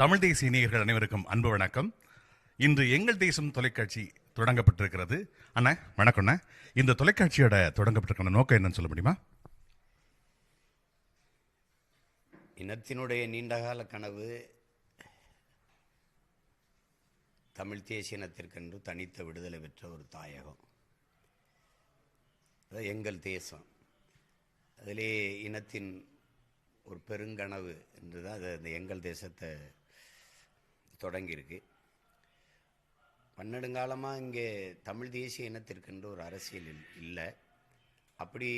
தமிழ் தேசிய நேயர்கள் அனைவருக்கும் அன்பு வணக்கம். இன்று எங்கள் தேசம் தொலைக்காட்சி தொடங்கப்பட்டிருக்கிறது. அண்ணா வணக்கம்ண்ணா இந்த தொலைக்காட்சியோட தொடங்கப்பட்டிருக்கிற நோக்கம் என்னன்னு சொல்ல முடியுமா? இனத்தினுடைய நீண்டகால கனவு தமிழ் தேசிய இனத்திற்கென்று தனித்த விடுதலை பெற்ற ஒரு தாயகம். எங்கள் தேசம். அதிலே இனத்தின் ஒரு பெருங்கனவு என்று தான் அது அந்த எங்கள் தேசத்தை தொடங்கியிருக்கு. பன்னெடுங்காலமாக இங்கே தமிழ் தேசிய இனத்திற்கென்று ஒரு அரசியல் இல்லை. அப்படி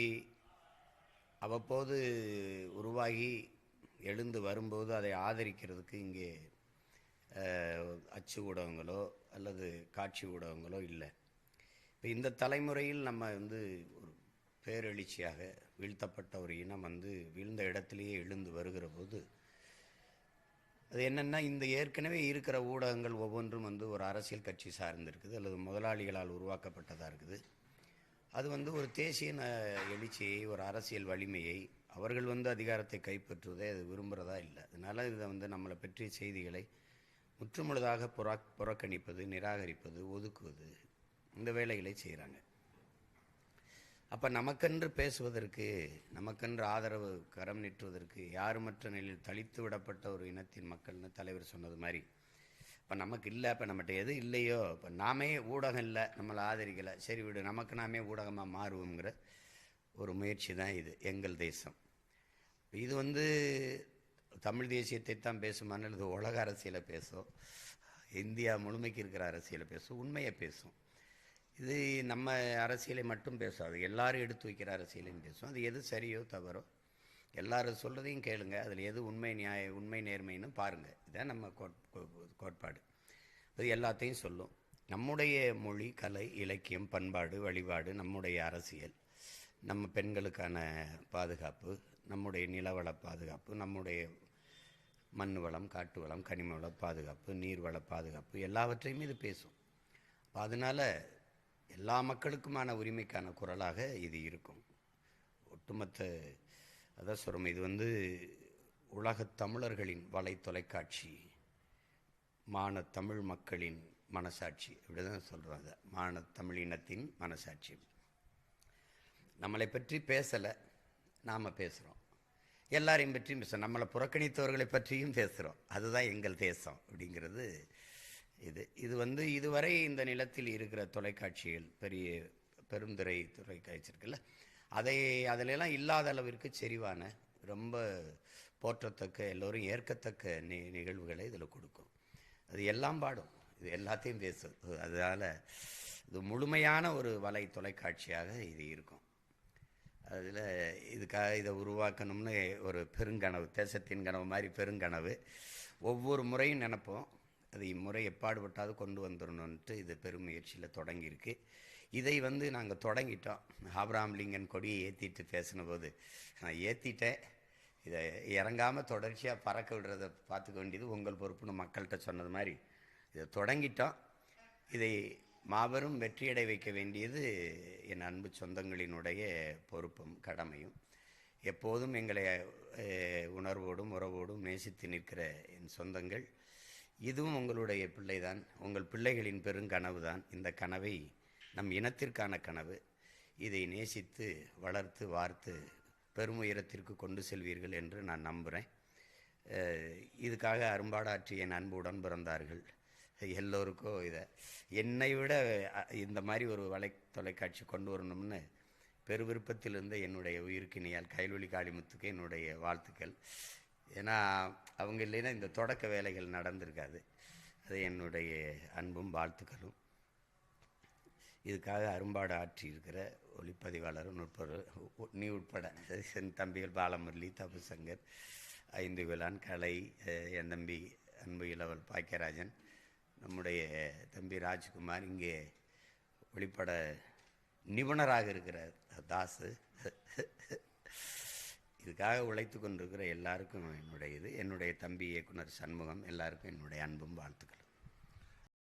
அவ்வப்போது உருவாகி எழுந்து வரும்போது அதை ஆதரிக்கிறதுக்கு இங்கே அச்சு ஊடகங்களோ அல்லது காட்சி ஊடகங்களோ இல்லை. இப்போ இந்த தலைமுறையில் நம்ம வந்து ஒரு பேரெழுச்சியாக வீழ்த்தப்பட்ட ஒரு இனம் வந்து வீழ்ந்த இடத்திலேயே எழுந்து வருகிற போது அது என்னென்னா இந்த ஏற்கனவே இருக்கிற ஊடகங்கள் ஒவ்வொன்றும் வந்து ஒரு அரசியல் கட்சி சார்ந்திருக்குது அல்லது முதலாளிகளால் உருவாக்கப்பட்டதாக இருக்குது. அது வந்து ஒரு தேசிய எழுச்சியை ஒரு அரசியல் வலிமையை அவர்கள் வந்து அதிகாரத்தை கைப்பற்றுவதை அது விரும்புகிறதா இல்லை. அதனால் இதை வந்து நம்மளை பற்றிய செய்திகளை முற்றுமுழுதாக புறா புறக்கணிப்பது நிராகரிப்பது ஒதுக்குவது இந்த வேலைகளை செய்கிறாங்க அப்போ நமக்கென்று பேசுவதற்கு நமக்கென்று ஆதரவு கரம் நீட்டுவதற்கு யாருமற்ற நிலையில் தளித்து விடப்பட்ட ஒரு இனத்தின் மக்கள்னு தலைவர் சொன்னது மாதிரி இப்போ நமக்கு இல்லை இப்போ நம்மகிட்ட எது இல்லையோ இப்போ நாமே ஊடகம் இல்லை நம்மளை ஆதரிக்கலை. சரி விடு நமக்கு நாமே ஊடகமாக மாறுவோங்கிற ஒரு முயற்சி தான் இது எங்கள் தேசம். இது வந்து தமிழ் தேசியத்தை தான் பேசுமானால் இது உலக அரசியலை பேசும் இந்தியா முழுமைக்கு இருக்கிற அரசியலை பேசும் உண்மையை பேசும். இது நம்ம அரசியலை மட்டும் பேசாது. எல்லாரும் எடுத்து வைக்கிற அரசியலையும் பேசும் அது எது சரியோ தவறோ எல்லாரும் சொல்கிறதையும் கேளுங்க. அதில் எது உண்மை நியாய உண்மை நேர்மைன்னு பாருங்கள் இதான் நம்ம கோட்- கோ- கோட்பாடு. அது எல்லாத்தையும் சொல்லும். நம்முடைய மொழி கலை இலக்கியம் பண்பாடு வழிபாடு நம்முடைய அரசியல் நம்ம பெண்களுக்கான பாதுகாப்பு நம்முடைய நிலவள பாதுகாப்பு நம்முடைய மண் வளம் காட்டு வளம் கனிம வள பாதுகாப்பு நீர்வள பாதுகாப்பு எல்லாவற்றையும் இது பேசும். அதனால் அதனால எல்லா மக்களுக்குமான உரிமைக்கான குரலாக இது இருக்கும். ஒட்டுமொத்த அதான் சொல்கிறோம் இது வந்து உலகத் தமிழர்களின் வலை தொலைக்காட்சி மான தமிழ் மக்களின் மனசாட்சி இப்படி தான் சொல்கிறாங்க மான தமிழினத்தின் மனசாட்சி. நம்மளை பற்றி பேசலை நாம் பேசுகிறோம் எல்லாரையும் பற்றியும் பேசுகிறோம் நம்மளை புறக்கணித்தவர்களை பற்றியும் பேசுகிறோம் அதுதான் எங்கள் தேசம் அப்படிங்கிறது இது இது வந்து இதுவரை இந்த நிலத்தில் இருக்கிற தொலைக்காட்சிகள் பெரிய பெருந்துறை தொலைக்காட்சி இருக்குல்ல அதை அதிலெல்லாம் இல்லாத அளவிற்கு செறிவான ரொம்ப போற்றத்தக்க எல்லோரும் ஏற்கத்தக்க நி நிகழ்வுகளை இதில் கொடுக்கும். அது எல்லாம் பாடும். இது எல்லாத்தையும் பேசும் அதனால் இது முழுமையான ஒரு வலை தொலைக்காட்சியாக இது இருக்கும். அதில் இதுக்காக இதை உருவாக்கணும்னு ஒரு பெருங்கனவு தேசத்தின் கனவு மாதிரி பெருங்கனவு ஒவ்வொரு முறையும் நினப்போம். அது இம்முறை எப்பாடுபட்டாவது கொண்டு வந்துடணுன்ட்டு இது பெருமுயற்சியில் தொடங்கியிருக்கு. இதை வந்து நாங்கள் தொடங்கிட்டோம். ஆபிரகாம் லிங்கன் கொடியை ஏற்றிட்டு பேசின போது நான் ஏற்றிட்டேன் இதை இறங்காமல் தொடர்ச்சியாக பறக்க விடுறதை பார்த்துக்க வேண்டியது உங்கள் பொறுப்புன்னு மக்கள்கிட்ட சொன்னது மாதிரி இதை தொடங்கிட்டோம். இதை மாபெரும் வெற்றியடை வைக்க வேண்டியது என் அன்பு சொந்தங்களினுடைய பொறுப்பும் கடமையும். எப்போதும் எங்களை உணர்வோடும் உறவோடும் நேசித்து நிற்கிற என் சொந்தங்கள். இதுவும் உங்களுடைய பிள்ளைதான். உங்கள் பிள்ளைகளின் பெருங்கனவு தான் இந்த கனவை நம் இனத்திற்கான கனவு. இதை நேசித்து வளர்த்து வார்த்து பெரும் உயரத்திற்கு கொண்டு செல்வீர்கள் என்று நான் நம்புகிறேன் இதுக்காக அரும்பாடாற்றிய என் அன்பு உடன் பிறந்தார்கள் எல்லோருக்கும் இதை என்னை விட இந்த மாதிரி ஒரு வலை தொலைக்காட்சி கொண்டு வரணும்னு பெருவிருப்பத்திலிருந்து என்னுடைய உயிருக்கினியால் கைலொலி காளிமுத்துக்கு என்னுடைய வாழ்த்துக்கள். ஏன்னா அவங்க இல்லைன்னா இந்த தொடக்க வேலைகள் நடந்திருக்காது. அது என்னுடைய அன்பும் வாழ்த்துக்களும். இதுக்காக அரும்பாடு ஆற்றியிருக்கிற ஒளிப்பதிவாளரும் நுட்பர் நீ உட்பட என் தம்பிகள் பாலமுரளி தபுசங்கர் ஐந்து விழான் கலை என் தம்பி அன்பு இளவல் பாக்கியராஜன் நம்முடைய தம்பி ராஜ்குமார் இங்கே ஒளிப்பட நிபுணராக இருக்கிற தாசு. இதுக்காக உழைத்து கொண்டிருக்கிற எல்லாருக்கும் என்னுடைய இது என்னுடைய தம்பி இயக்குனர் சண்முகம் எல்லாருக்கும் என்னுடைய அன்பும் வாழ்த்துக்கள்